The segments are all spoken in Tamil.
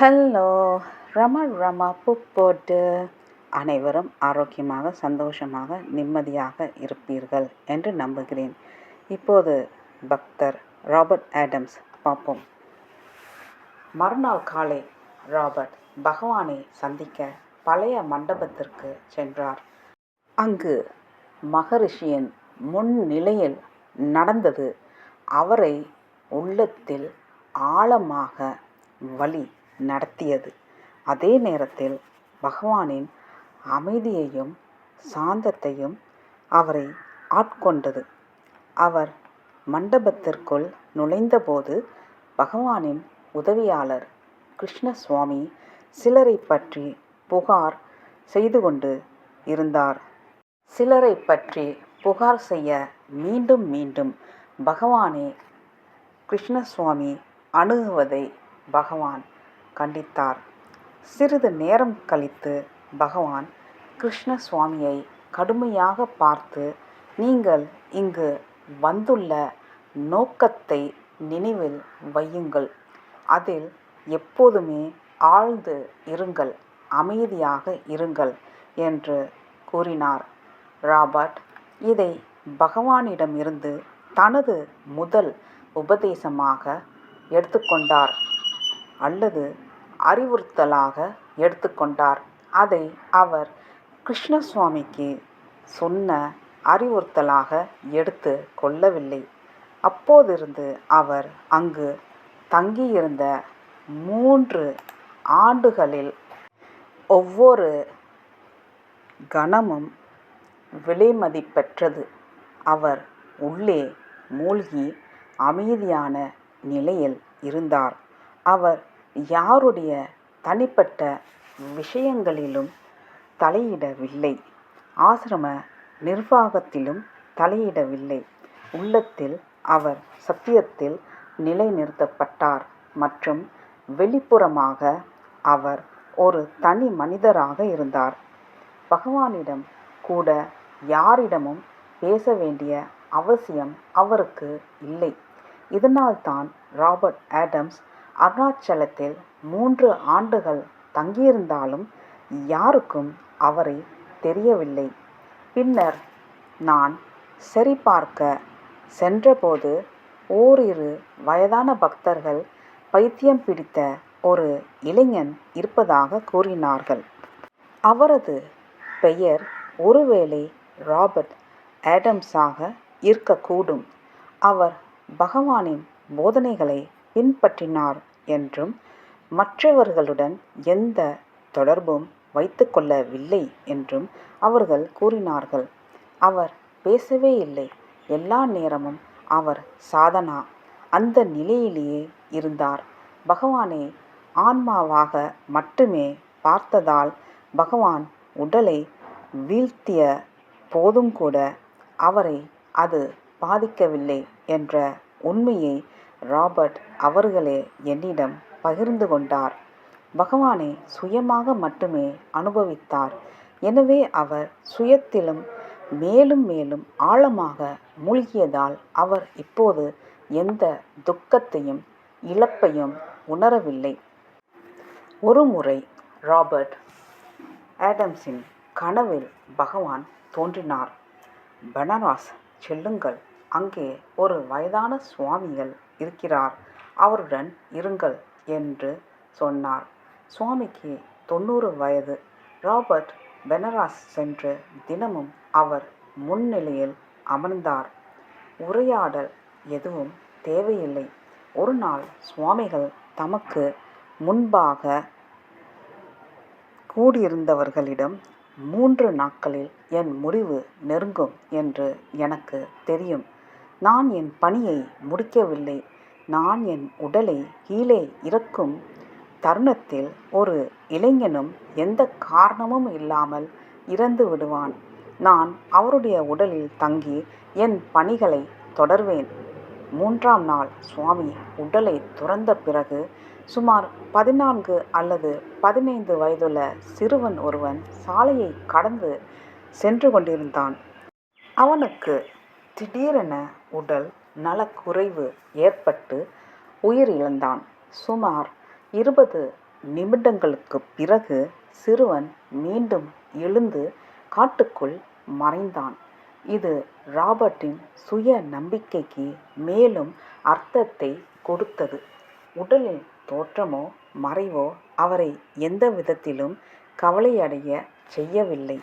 ஹலோ. ரம ரமா புப்போட்டு. அனைவரும் ஆரோக்கியமாக சந்தோஷமாக நிம்மதியாக இருப்பீர்கள் என்று நம்புகிறேன். இப்போது பக்தர் ராபர்ட் ஆடம்ஸ் பார்ப்போம். மறுநாள் காலை ராபர்ட் பகவானை சந்திக்க பழைய மண்டபத்திற்கு சென்றார். அங்கு மகரிஷியின் முன்னிலையில் நடந்தது. அவரை உள்ளத்தில் ஆழமாக வழி நடத்தியது. அதே நேரத்தில் பகவானின் அமைதியையும் சாந்தத்தையும் அவரை ஆட்கொண்டது. அவர் மண்டபத்திற்குள் நுழைந்தபோது பகவானின் உதவியாளர் கிருஷ்ணசுவாமி சிலரை பற்றி புகார் செய்து கொண்டு இருந்தார். சிலரை பற்றி புகார் செய்ய மீண்டும் மீண்டும் பகவானே கிருஷ்ணசுவாமி அணுகுவதை பகவான் கண்டித்தார். சிறிது நேரம் கழித்து பகவான் கிருஷ்ணசுவாமியை கடுமையாக பார்த்து நீங்கள் இங்கு வந்துள்ள நோக்கத்தை நினைவில் வையுங்கள். அதில் எப்போதுமே ஆழ்ந்து இருங்கள் அமைதியாக இருங்கள் என்று கூறினார். ராபர்ட் இதை பகவானிடமிருந்து தனது முதல் உபதேசமாக எடுத்துக்கொண்டார். அல்லது அறிவுறுத்தலாக எடுத்துக்கொண்டார். அதை அவர் கிருஷ்ணசுவாமிக்கு சொன்ன அறிவுறுத்தலாக எடுத்து கொள்ளவில்லை. அப்போதிருந்து அவர் அங்கு தங்கியிருந்த மூன்று ஆண்டுகளில் ஒவ்வொரு கணமும் விலைமதிப்பெற்றது அவர் உள்ளே மூழ்கி அமைதியான நிலையில் இருந்தார். அவர் யாருடைய தனிப்பட்ட விஷயங்களிலும் தலையிடவில்லை. ஆசிரம நிர்வாகத்திலும் தலையிடவில்லை. உள்ளத்தில் அவர் சத்தியத்தில் நிலைநிறுத்தப்பட்டார் மற்றும் வெளிப்புறமாக அவர் ஒரு தனி மனிதராக இருந்தார். பகவானிடம் கூட யாரிடமும் பேச வேண்டிய அவசியம் அவருக்கு இல்லை. இதனால்தான் ராபர்ட் ஆடம்ஸ் அருணாச்சலத்தில் மூன்று ஆண்டுகள் தங்கியிருந்தாலும் யாருக்கும் அவரை தெரியவில்லை. பின்னர் நான் சரிபார்க்க சென்றபோது ஓரிரு வயதான பக்தர்கள் பைத்தியம் பிடித்த ஒரு இளைஞன் இருப்பதாக கூறினார்கள். அவரது பெயர் ஒருவேளை ராபர்ட் ஆடம்ஸாக இருக்கக்கூடும். அவர் பகவானின் போதனைகளை பின்பற்றினார் என்றும் மற்றவர்களுடன் எந்த தொடர்பும் வைத்துக்கொள்ளவில்லை என்றும் அவர்கள் கூறினார்கள். அவர் பேசவே இல்லை. எல்லா நேரமும் அவர் சாதனா. அந்த நிலையிலேயே இருந்தார். பகவானை ஆன்மாவாக மட்டுமே பார்த்ததால் பகவான் உடலை வீழ்த்திய போதும் கூட அவரை அது பாதிக்கவில்லை என்ற உண்மையை ராபர்ட் அவர்களே என்னிடம் பகிர்ந்து கொண்டார். பகவானை சுயமாக மட்டுமே அனுபவித்தார். எனவே அவர் சுயத்திலும் மேலும் மேலும் ஆழமாக மூழ்கியதால் அவர் இப்போது எந்த துக்கத்தையும் இழப்பையும் உணரவில்லை. ஒருமுறை ராபர்ட் ஆடம்ஸின் கனவில் பகவான் தோன்றினார். பனாரஸ் செல்லுங்கள். அங்கே ஒரு வயதான சுவாமிகள் இருக்கிறார். அவருடன் இருங்கள் என்று சொன்னார். சுவாமிக்கு தொண்ணூறு வயது. ராபர்ட் பெனராஸ் சென்று தினமும் அவர் முன்னிலையில் அமர்ந்தார். உரையாடல் எதுவும் தேவையில்லை. ஒரு நாள் சுவாமிகள் தமக்கு முன்பாக கூடியிருந்தவர்களிடம் மூன்று நாட்களில் என் முடிவு நெருங்கும் என்று எனக்கு தெரியும். நான் என் பணியை முடிக்கவில்லை. நான் என் உடலை கீழே இறக்கும் தருணத்தில் ஒரு இளைஞனும் எந்த காரணமும் இல்லாமல் இறந்து விடுவான். நான் அவருடைய உடலில் தங்கி என் பணிகளை தொடர்வேன். மூன்றாம் நாள் சுவாமி உடலை துறந்த பிறகு சுமார் பதினான்கு அல்லது பதினைந்து வயதுள்ள சிறுவன் ஒருவன் சாலையை கடந்து சென்று கொண்டிருந்தான். அவனுக்கு திடீரென உடல் நலக்குறைவு ஏற்பட்டு உயிரிழந்தான் சுமார் இருபது நிமிடங்களுக்குப் பிறகு சிறுவன் மீண்டும் எழுந்து காட்டுக்குள் மறைந்தான். இது ராபர்ட்டின் சுய நம்பிக்கைக்கு மேலும் அர்த்தத்தை கொடுத்தது. உடலின் தோற்றமோ மறைவோ அவரை எந்த விதத்திலும் கவலையடைய செய்யவில்லை.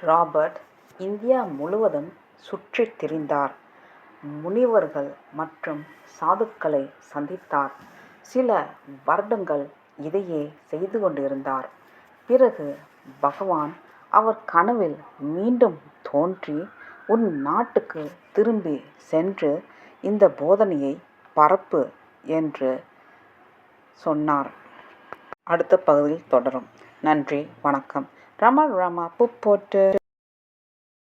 ராபர்ட் இந்தியா முழுவதும் சுற்றித் திரிந்தார். முனிவர்கள் மற்றும் சாதுக்களை சந்தித்தார். சில வருடங்கள் இதையே செய்து கொண்டிருந்தார். பிறகு பகவான் அவர் கனவில் மீண்டும் தோன்றி உன் நாட்டுக்கு திரும்பி சென்று இந்த போதனையை பரப்பு என்று சொன்னார். அடுத்த பகுதியில் தொடரும். நன்றி வணக்கம். ரமா ரமா புப்போட்டு